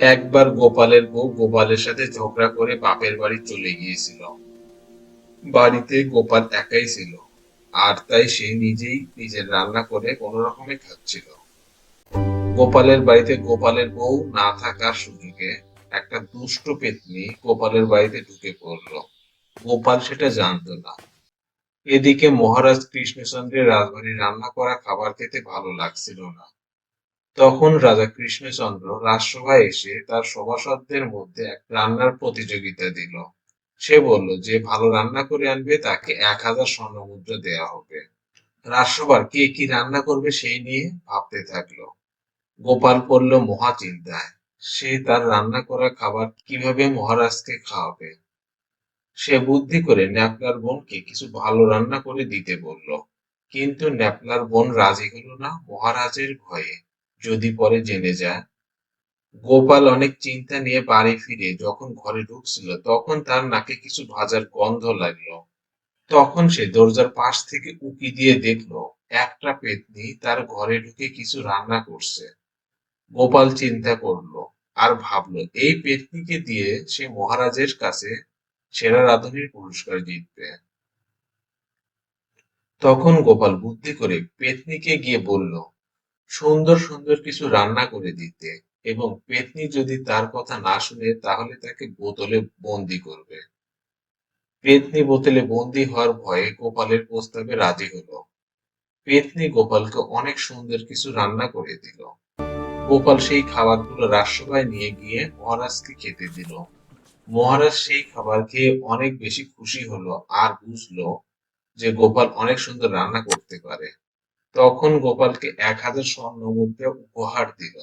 একবার গোপালের বউ গোপালের সাথে ঝগড়া করে বাপের বাড়ি চলে গিয়েছিল। বাড়িতে গোপাল একাই ছিল, আর তাই সে নিজেই নিজের রান্না করে কোনো রকমে খাচ্ছিল। গোপালের বাড়িতে গোপালের বউ না থাকার সুযোগে একটা দুষ্ট পেতনি গোপালের বাড়িতে ঢুকে পড়ল। গোপাল সেটা জানতো না। এদিকে মহারাজ কৃষ্ণচন্দ্রের রাজবাড়ির রান্না করা খাবার খেতে ভালো লাগছিল না। তখন রাজা কৃষ্ণচন্দ্র রাজসভায় এসে তার সভাসদদের মধ্যে এক রান্নার প্রতিযোগিতা দিল। সে বলল, যে ভালো রান্না করে আনবে, তাকে এক হাজার স্বর্ণ মুদ্রা দেওয়া হবে। রাজসভার কে কি রান্না করবে সেই নিয়ে ভাবতে থাকল। গোপাল পড়ল মহা চিন্তায়, সে তার রান্না করা খাবার কীভাবে মহারাজকে খাওয়াবে? সে বুদ্ধি করে ন্যাপলার বোনকে কিছু ভালো রান্না করে দিতে বলল, কিন্তু ন্যাপলার বোন রাজি হলো না মহারাজের ভয়ে। যদি পরে জেনে যায়। গোপাল অনেক চিন্তা নিয়ে বাড়ি ফিরে যখন ঘরে ঢুকছিল তখন তার নাকে কিছু ভাজার গন্ধ লাগল। তখন সে দরজার পাশ থেকে উকি দিয়ে দেখল, একটা পেতনি তার ঘরে ঢুকে কিছু রান্না করছে। গোপাল চিন্তা করল আর ভাবলো, এই পেতনিকে দিয়ে সে মহারাজের কাছে সেরা রাঁধুনির পুরস্কার জিতবে। তখন গোপাল বুদ্ধি করে পেতনিকে গিয়ে বলল সুন্দর সুন্দর কিছু রান্না করে দিতে এবং পেতনি যদি তার কথা না শুনে তাহলে তাকে বোতলে বন্দি করবে। পেতনি বোতলে বন্দি হওয়ার ভয়ে গোপালের প্রস্তাবে রাজি হলো। পেতনি গোপালকে অনেক সুন্দর কিছু রান্না করে দিল। গোপাল সেই খাবারগুলো রাজসভায় নিয়ে গিয়ে মহারাজকে খেতে দিল। মহারাজ সেই খাবার খেয়ে অনেক বেশি খুশি হলো আর বুঝলো যে গোপাল অনেক সুন্দর রান্না করতে পারে। তখন গোপালকে এক হাজার স্বর্ণ মুদ্রা উপহার দিল।